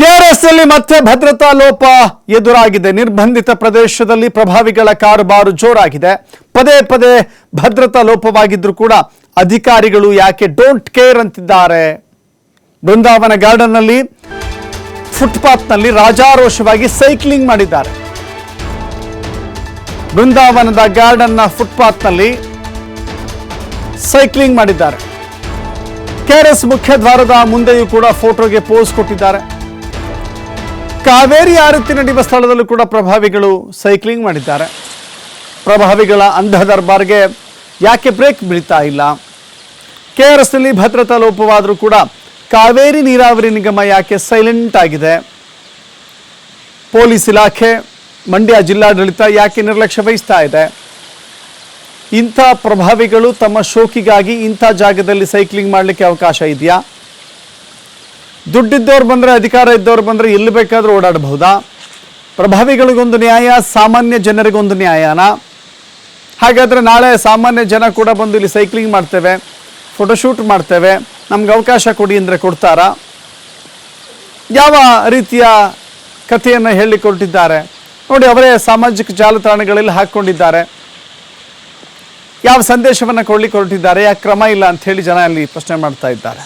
ಕೆಆರ್ಎಸ್ನಲ್ಲಿ ಮತ್ತೆ ಭದ್ರತಾ ಲೋಪ ಎದುರಾಗಿದೆ. ನಿರ್ಬಂಧಿತ ಪ್ರದೇಶದಲ್ಲಿ ಪ್ರಭಾವಿಗಳ ಕಾರುಬಾರು ಜೋರಾಗಿದೆ. ಪದೇ ಪದೇ ಭದ್ರತಾ ಲೋಪವಾಗಿದ್ರು ಕೂಡ ಅಧಿಕಾರಿಗಳು ಯಾಕೆ ಡೋಂಟ್ ಕೇರ್ ಅಂತಿದ್ದಾರೆ. ಬೃಂದಾವನ ಗಾರ್ಡನ್ನಲ್ಲಿ, ಫುಟ್ಪಾತ್ನಲ್ಲಿ ರಾಜಾರೋಷವಾಗಿ ಸೈಕ್ಲಿಂಗ್ ಮಾಡಿದ್ದಾರೆ. ಬೃಂದಾವನದ ಗಾರ್ಡನ್ನ ಫುಟ್ಪಾತ್ನಲ್ಲಿ ಸೈಕ್ಲಿಂಗ್ ಮಾಡಿದ್ದಾರೆ. ಕೆಆರ್ಎಸ್ ಮುಖ್ಯ ದ್ವಾರದ ಮುಂದೆಯೂ ಕೂಡ ಫೋಟೋಗೆ ಪೋಸ್ ಕೊಟ್ಟಿದ್ದಾರೆ. ಕಾವೇರಿ ಆರತಿ ನಡೆಯುವ ಸ್ಥಳದಲ್ಲೂ ಕೂಡ ಪ್ರಭಾವಿಗಳು ಸೈಕ್ಲಿಂಗ್ ಮಾಡಿದ್ದಾರೆ. ಪ್ರಭಾವಿಗಳ ಅಂಧ ದರ್ಬಾರ್ಗೆ ಯಾಕೆ ಬ್ರೇಕ್ ಬೀಳ್ತಾ ಇಲ್ಲ? ಕೆ ಆರ್ ಎಸ್ನಲ್ಲಿ ಭದ್ರತಾ ಲೋಪವಾದರೂ ಕೂಡ ಕಾವೇರಿ ನೀರಾವರಿ ನಿಗಮ ಯಾಕೆ ಸೈಲೆಂಟ್ ಆಗಿದೆ? ಪೊಲೀಸ್ ಇಲಾಖೆ, ಮಂಡ್ಯ ಜಿಲ್ಲಾಡಳಿತ ಯಾಕೆ ನಿರ್ಲಕ್ಷ್ಯ ವಹಿಸ್ತಾ ಇದೆ? ಇಂಥ ಪ್ರಭಾವಿಗಳು ತಮ್ಮ ಶೋಕಿಗಾಗಿ ಇಂಥ ಜಾಗದಲ್ಲಿ ಸೈಕ್ಲಿಂಗ್ ಮಾಡಲಿಕ್ಕೆ ಅವಕಾಶ ಇದೆಯಾ? ದುಡ್ಡಿದ್ದವ್ರು ಬಂದರೆ, ಅಧಿಕಾರ ಇದ್ದವ್ರು ಬಂದರೆ ಎಲ್ಲಿ ಬೇಕಾದರೂ ಓಡಾಡಬಹುದಾ? ಪ್ರಭಾವಿಗಳಿಗೊಂದು ನ್ಯಾಯ, ಸಾಮಾನ್ಯ ಜನರಿಗೊಂದು ನ್ಯಾಯನ? ಹಾಗಾದರೆ ನಾಳೆ ಸಾಮಾನ್ಯ ಜನ ಕೂಡ ಬಂದು ಇಲ್ಲಿ ಸೈಕ್ಲಿಂಗ್ ಮಾಡ್ತೇವೆ, ಫೋಟೋಶೂಟ್ ಮಾಡ್ತೇವೆ, ನಮ್ಗೆ ಅವಕಾಶ ಕೊಡಿ ಅಂದರೆ ಕೊಡ್ತಾರಾ? ಯಾವ ರೀತಿಯ ಕಥೆಯನ್ನು ಹೇಳಿಕೊಟ್ಟಿದ್ದಾರೆ? ನೋಡಿ, ಅವರೇ ಸಾಮಾಜಿಕ ಜಾಲತಾಣಗಳಲ್ಲಿ ಹಾಕ್ಕೊಂಡಿದ್ದಾರೆ. ಯಾವ ಸಂದೇಶವನ್ನು ಕೊಡ್ಲಿಕ್ಕೆ ಹೊರಟಿದ್ದಾರೆ? ಯಾಕೆ ಕ್ರಮ ಇಲ್ಲ ಅಂತ ಹೇಳಿ ಜನ ಅಲ್ಲಿ ಪ್ರಶ್ನೆ ಮಾಡ್ತಾ ಇದ್ದಾರೆ.